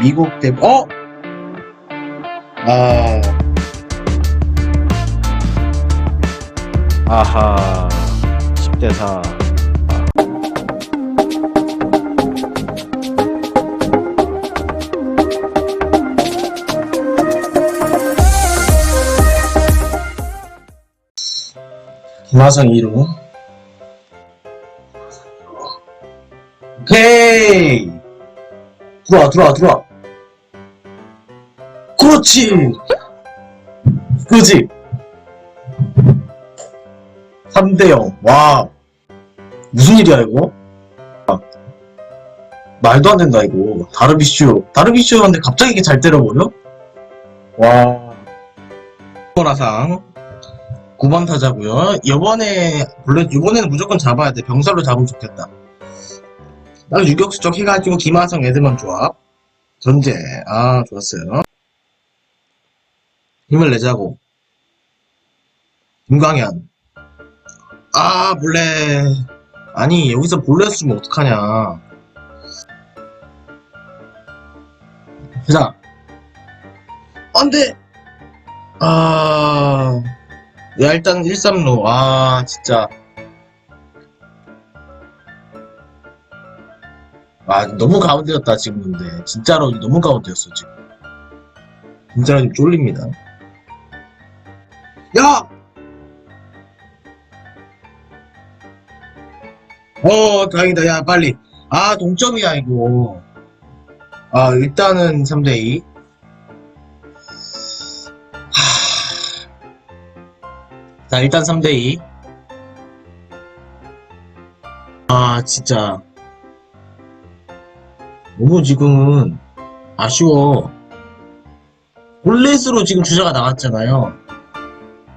미국 대 어? 아. 아하. 10대 4 김하성 2루 오케이! 들어와 들어와 들어와 그렇지. 그지? 3대0 와 무슨 일이야 이거? 아, 말도 안 된다 이거. 다르비슈. 다르비슈한테 갑자기 이렇게 잘 때려버려? 와 코라상. 9번 타자고요. 이번에 물론 이번에는 무조건 잡아야 돼. 병살로 잡으면 좋겠다. 나 유격수 쪽 해가지고 김하성 에드먼 조합 전제. 아 좋았어요 힘을 내자고. 김광현. 아 몰래. 아니 여기서 주면 어떡하냐. 자 안돼. 아. 야, 일단 1-3로 아 진짜. 아 너무 가운데였다 지금 근데. 진짜로 너무 가운데였어 지금. 진짜로 좀 쫄립니다 야! 어 다행이다. 야 빨리. 아 동점이야 이거. 아 일단은 3대2 자 일단 3대2 아 진짜. 너무 지금은 아쉬워. 볼넷으로 지금 주자가 나왔잖아요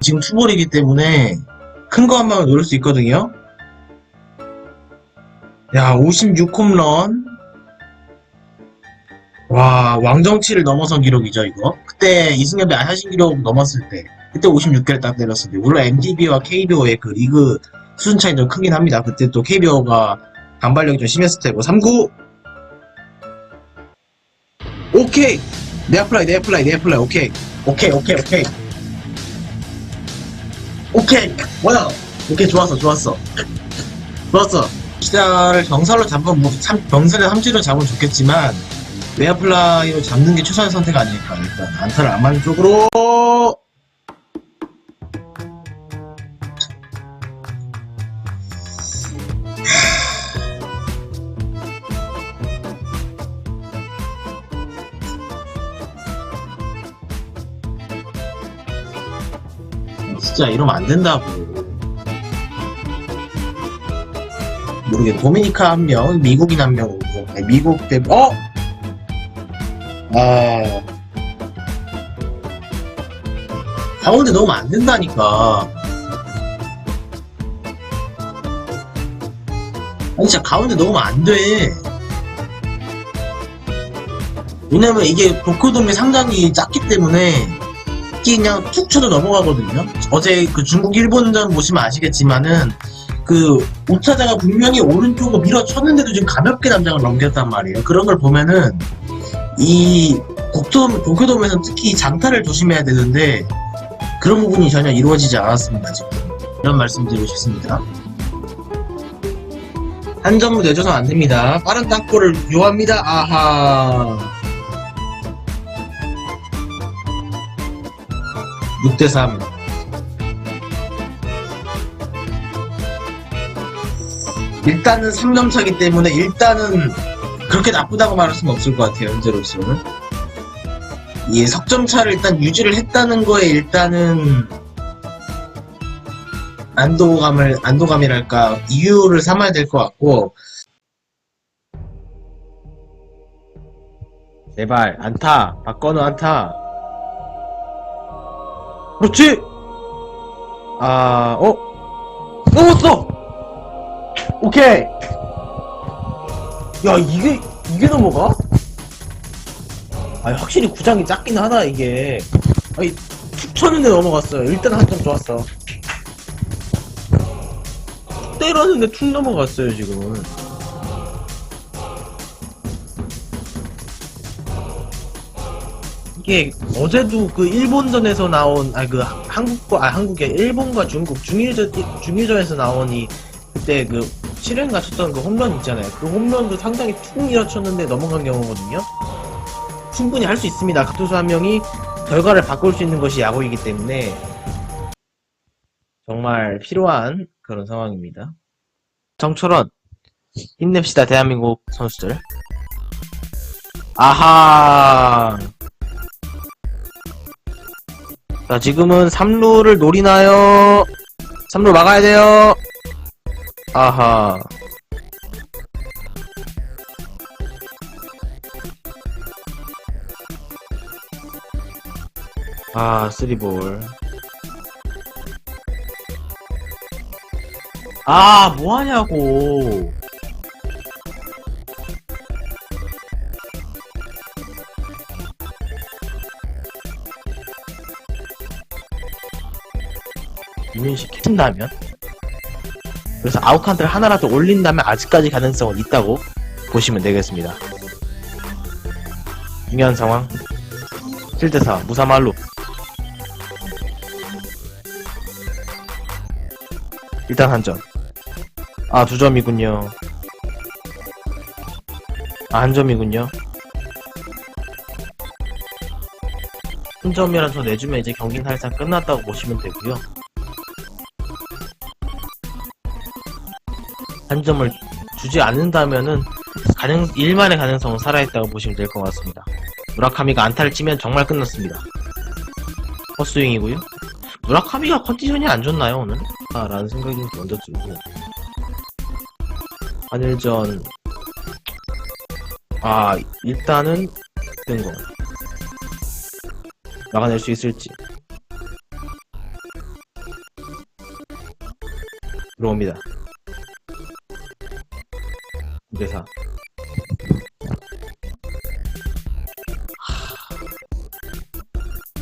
지금 투볼이기 때문에 큰 거 한 방을 노릴 수 있거든요. 야 56홈런. 와 왕정치를 넘어선 기록이죠 이거. 그때 이승엽이 하신 기록 넘었을 때 그때 56개를 딱때 물론 MTB와 KBO의 그 리그 수준 차이 좀 크긴 합니다. 그때 또 KBO가 반발력이 좀 심했을 테고 3구. 오케이! 내 플라이 내 플라이 내 플라이 오케이 오케이 오케이 오케이 오케이. 뭐야? 오케이 좋았어 좋았어. 좋았어. 시다를 병살로 잡으면 뭐, 참, 병살을 함지로 잡으면 좋겠지만 외야플라이로 잡는 게 최선의 선택 아닐까. 일단 안타를 안 맞는 쪽으로 진짜 이러면 안 된다고 모르겠 도미니카 한 명, 미국인 한 명, 오고. 미국 대, 어? 아. 가운데 넣으면 안 된다니까. 아니, 진짜 가운데 넣으면 안 돼. 왜냐면 이게 도쿄돔이 상당히 작기 때문에 이게 그냥 툭 쳐도 넘어가거든요. 어제 그 중국 일본전 보시면 아시겠지만은 그 우타자가 분명히 오른쪽으로 밀어쳤는데도 지금 가볍게 남장을 넘겼단 말이에요. 그런 걸 보면은 이 독돔 도쿄돔에서 특히 장타를 조심해야 되는데 그런 부분이 전혀 이루어지지 않았습니다. 지금 이런 말씀드리고 싶습니다. 한 점도 내줘서 안 됩니다. 빠른 땅볼을 요합니다. 아하. 6대3 일단은 3점 차기 때문에 일단은 그렇게 나쁘다고 말할 수는 없을 것 같아요 현재로서는 이 석점 차를 일단 유지를 했다는 거에 일단은 안도감을 안도감이랄까 이유를 삼아야 될 것 같고. 제발 안타. 박건우 안타 그렇지? 아 어? 넘었어! 오케이! 야 이게 이게 넘어가? 아니 확실히 구장이 작긴 하다 이게. 아니 툭 쳤는데 넘어갔어요. 일단 한 점 좋았어. 툭 때렸는데 툭 넘어갔어요 지금 이게 어제도 그 일본전에서 나온 아 그 한국과 아 한국의 일본과 중국 중일전 중일전에서 나오니 그때 그 실행가 쳤던 그 홈런 있잖아요. 그 홈런도 상당히 툭 밀어쳤는데 넘어간 경우거든요. 충분히 할 수 있습니다. 그 투수 한 명이 결과를 바꿀 수 있는 것이 야구이기 때문에 정말 필요한 그런 상황입니다. 정철원 힘냅시다 대한민국 선수들. 아하. 자, 지금은 3루를 노리나요? 3루 막아야 돼요. 아하. 아, 쓰리볼. 아, 뭐하냐고. 유인시킨다면? 그래서 아웃카운트를 하나라도 올린다면 아직까지 가능성은 있다고 보시면 되겠습니다. 중요한 상황. 7대4, 무사말로. 일단 한 점. 아, 두 점이군요. 아, 한 점이군요. 한 점이라서 내주면 이제 경기는 사실상 끝났다고 보시면 되고요. 한 점을 주지 않는다면은 가능 일만의 가능성은 살아있다고 보시면 될 것 같습니다. 무라카미가 안타를 치면 정말 끝났습니다. 헛스윙이고요. 무라카미가 컨디션이 안 좋나요 오늘? 아, 라는 생각이 좀 먼저 들고 한일전 아 일단은 된거 막아낼 수 있을지 들어옵니다. 9대4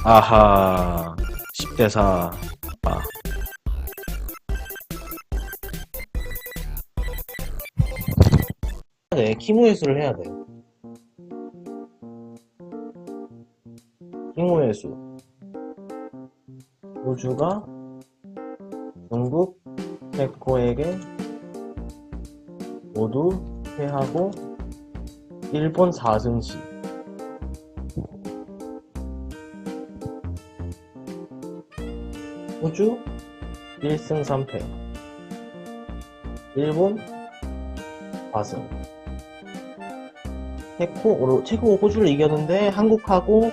아하 10대4 아. 네, 키무회수를 해야 돼. 키무회수. 우주가 중국 테코에게 모두 패하고 일본 4승시 호주 1승 3패 일본 4승 체코, 체코 호주를 이겼는데 한국하고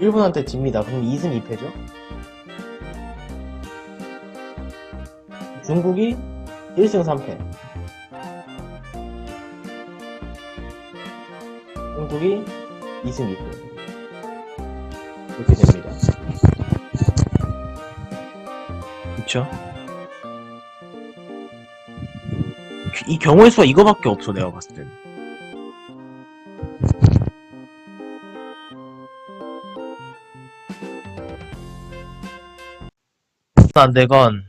일본한테 집니다. 그럼 2승 2패죠? 중국이 1승 3패 중국이 2승 2패 이렇게 됩니다. 그쵸? 이 경우의 수가 이거밖에 없어 내가 봤을 때는 안 되건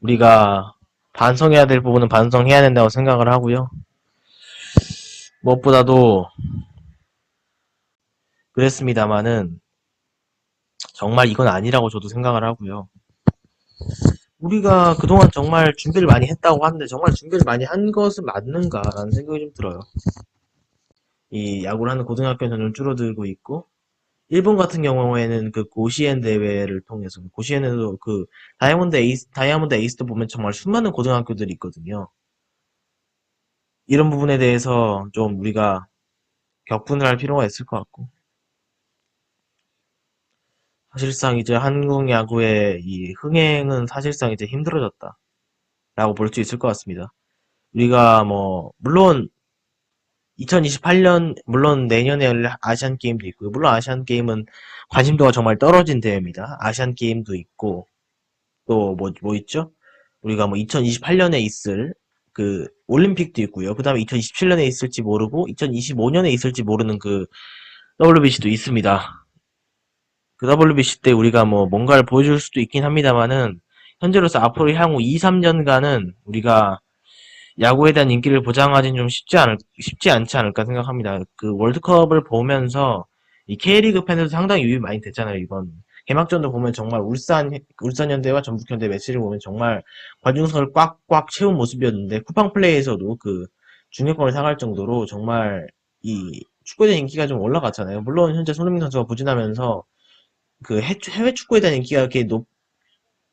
우리가 반성해야 될 부분은 반성해야 된다고 생각을 하고요. 무엇보다도 그랬습니다만은 정말 이건 아니라고 저도 생각을 하고요. 우리가 그동안 정말 준비를 많이 했다고 하는데 정말 준비를 많이 한 것은 맞는가라는 생각이 좀 들어요. 이 야구를 하는 고등학교 전좀 줄어들고 있고 일본 같은 경우에는 그 고시엔 대회를 통해서 고시엔에도 그 다이아몬드 에이스 다이아몬드 에이스도 보면 정말 수많은 고등학교들이 있거든요. 이런 부분에 대해서 좀 우리가 격분을 할 필요가 있을 것 같고 사실상 이제 한국 야구의 이 흥행은 사실상 이제 힘들어졌다 라고 볼 수 있을 것 같습니다. 우리가 뭐 물론 2028년 물론 내년에 열릴 아시안 게임도 있고요. 물론 아시안 게임은 관심도가 정말 떨어진 대회입니다. 아시안 게임도 있고 또 뭐뭐 있죠? 우리가 뭐 2028년에 있을 그 올림픽도 있고요. 그다음에 2027년에 있을지 모르고 2025년에 있을지 모르는 그 WBC도 있습니다. 그 WBC 때 우리가 뭐 뭔가를 보여줄 수도 있긴 합니다만은 현재로서 앞으로 향후 2, 3년간은 우리가 야구에 대한 인기를 보장하기는 좀 쉽지 않을 쉽지 않지 않을까 생각합니다. 그 월드컵을 보면서 이 K리그 팬들도 상당히 유입 많이 됐잖아요. 이번 개막전도 보면 정말 울산 울산현대와 전북현대 매치를 보면 정말 관중석을 꽉꽉 채운 모습이었는데 쿠팡 플레이에서도 그 중계권을 사갈 정도로 정말 이 축구에 대한 인기가 좀 올라갔잖아요. 물론 현재 손흥민 선수가 부진하면서 그 해- 해외 축구에 대한 인기가 이렇게 높,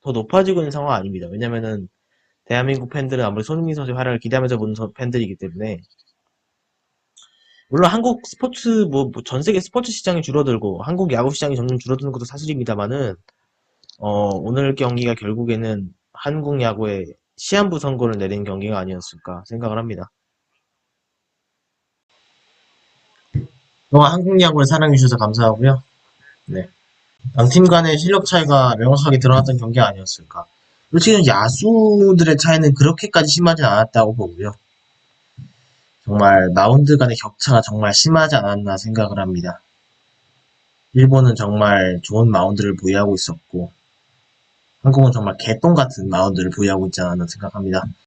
더 높아지고 있는 상황은 아닙니다. 왜냐면은 대한민국 팬들은 아무리 손흥민 선수의 활약을 기대하면서 보는 선- 팬들이기 때문에 물론 한국 스포츠 뭐 전 세계 스포츠 시장이 줄어들고 한국 야구 시장이 점점 줄어드는 것도 사실입니다만은 어, 오늘 경기가 결국에는 한국 야구의 시한부 선고를 내린 경기가 아니었을까 생각을 합니다. 그동안 한국 야구를 사랑해주셔서 감사하고요. 네. 양팀 간의 실력 차이가 명확하게 드러났던 경기 아니었을까. 솔직히 야수들의 차이는 그렇게까지 심하진 않았다고 보고요. 정말 마운드 간의 격차가 정말 심하지 않았나 생각을 합니다. 일본은 정말 좋은 마운드를 보유하고 있었고, 한국은 정말 개똥 같은 마운드를 보유하고 있지 않았나 생각합니다.